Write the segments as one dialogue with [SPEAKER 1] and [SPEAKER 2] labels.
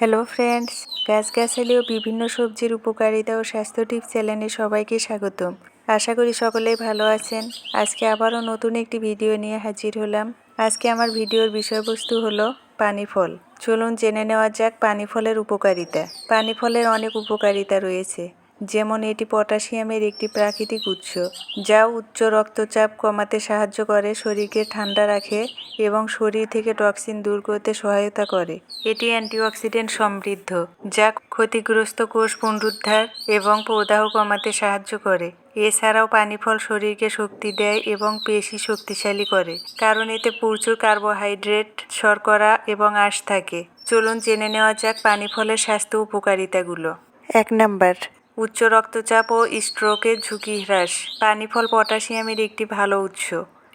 [SPEAKER 1] Hello friends গাছগাছালিও বিভিন্ন সবজির উপকারিতা ও স্বাস্থ্য টিপস চ্যানেলে সবাইকে স্বাগতম। আশা করি সকলেই ভালো আছেন। আজকে আবারও নতুন একটি ভিডিও নিয়ে হাজির হলাম। আজকে আমার ভিডিওর বিষয়বস্তু হলো পানি ফল চলুন জেনে নেওয়া যাক পানি ফলের উপকারিতা। পানি ফলের অনেক উপকারিতা রয়েছে। যেমন এটি পটাশিয়ামের একটি প্রাকৃতিক উৎস, যা উচ্চ রক্তচাপ কমাতে সাহায্য করে, শরীরকে ঠান্ডা রাখে এবং শরীর থেকে টক্সিন দূর করতে সহায়তা করে। এটি অ্যান্টিঅক্সিডেন্ট সমৃদ্ধ, যা ক্ষতিগ্রস্ত কোষ পুনরুদ্ধার এবং প্রদাহ কমাতে সাহায্য করে। এছাড়াও পানি ফল শরীরকে শক্তি দেয় এবং পেশি শক্তিশালী করে, কারণ এতে প্রচুর কার্বোহাইড্রেট, শর্করা এবং আঁশ থাকে। চলুন জেনে নেওয়া যাক পানি ফলের স্বাস্থ্য উপকারিতাগুলো। এক নাম্বার উচ্চ রক্তচাপ ও স্ট্রোকের ঝুঁকি হ্রাস। পানিফল পটাশিয়ামের একটি ভালো উৎস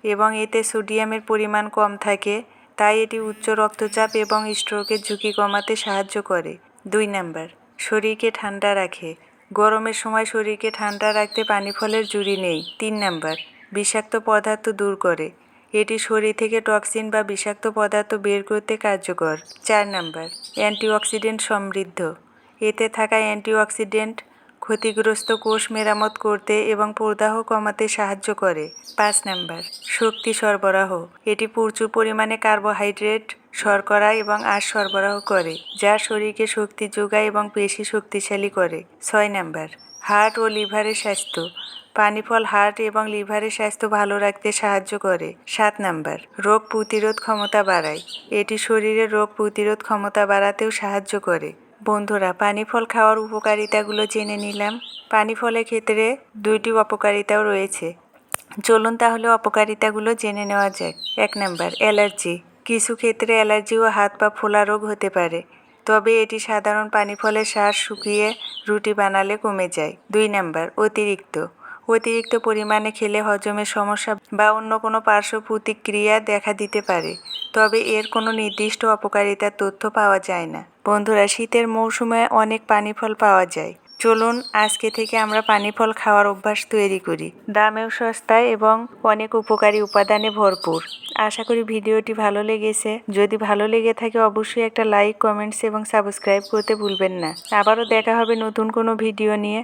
[SPEAKER 1] এবং এতে সোডিয়ামের পরিমাণ কম থাকে, তাই এটি উচ্চ রক্তচাপ এবং স্ট্রোকের ঝুঁকি কমাতে সাহায্য করে। দুই নাম্বার, শরীরকে ঠান্ডা রাখে। গরমের সময় শরীরকে ঠান্ডা রাখতে পানি ফলের জুড়ি নেই। তিন নাম্বার, বিষাক্ত পদার্থ দূর করে। এটি শরীর থেকে টক্সিন বা বিষাক্ত পদার্থ বের করতে কার্যকর। চার নাম্বার, অ্যান্টিঅক্সিডেন্ট সমৃদ্ধ। এতে থাকা অ্যান্টিঅক্সিডেন্ট ক্ষতিগ্রস্ত কোষ মেরামত করতে এবং প্রদাহ কমাতে সাহায্য করে। পাঁচ নাম্বার, শক্তি সরবরাহ। এটি প্রচুর পরিমাণে কার্বোহাইড্রেট শর্করা এবং আঁশ সরবরাহ করে, যা শরীরকে শক্তি যোগায় এবং পেশি শক্তিশালী করে। ছয় নাম্বার, হার্ট ও লিভারের স্বাস্থ্য। পানি ফল হার্ট এবং লিভারের স্বাস্থ্য ভালো রাখতে সাহায্য করে। সাত নাম্বার, রোগ প্রতিরোধ ক্ষমতা বাড়ায়। এটি শরীরের রোগ প্রতিরোধ ক্ষমতা বাড়াতেও সাহায্য করে। বন্ধুরা পানি ফল খাওয়ার উপকারিতাগুলো জেনে নিলাম। পানি ফলের ক্ষেত্রে দুইটি অপকারিতাও রয়েছে। চলুন তাহলে অপকারিতাগুলো জেনে নেওয়া যাক। এক নাম্বার, অ্যালার্জি। কিছু ক্ষেত্রে অ্যালার্জি ও হাত পা ফোলা রোগ হতে পারে। তবে এটি সাধারণ পানি ফলের শ্বাস শুকিয়ে রুটি বানালে কমে যায়। দুই নাম্বার, অতিরিক্ত। অতিরিক্ত পরিমাণে খেলে হজমের সমস্যা বা অন্য কোনো পার্শ্ব প্রতিক্রিয়া দেখা দিতে পারে। তবে এর কোনো নির্দিষ্ট অপকারিতার তথ্য পাওয়া যায় না। বন্ধুরা, শীতের মৌসুমে অনেক পানি ফল পাওয়া যায়। চলুন, আজকে থেকে আমরা পানি ফল খাওয়ার অভ্যাস তৈরি করি। দামেও সস্তায় এবং অনেক উপকারী উপাদানে ভরপুর। আশা করি ভিডিওটি ভালো লেগেছে। যদি ভালো লেগে থাকে, অবশ্যই একটা লাইক, কমেন্টস এবং সাবস্ক্রাইব করতে ভুলবেন না। আবারও দেখা হবে নতুন কোনো ভিডিও নিয়ে।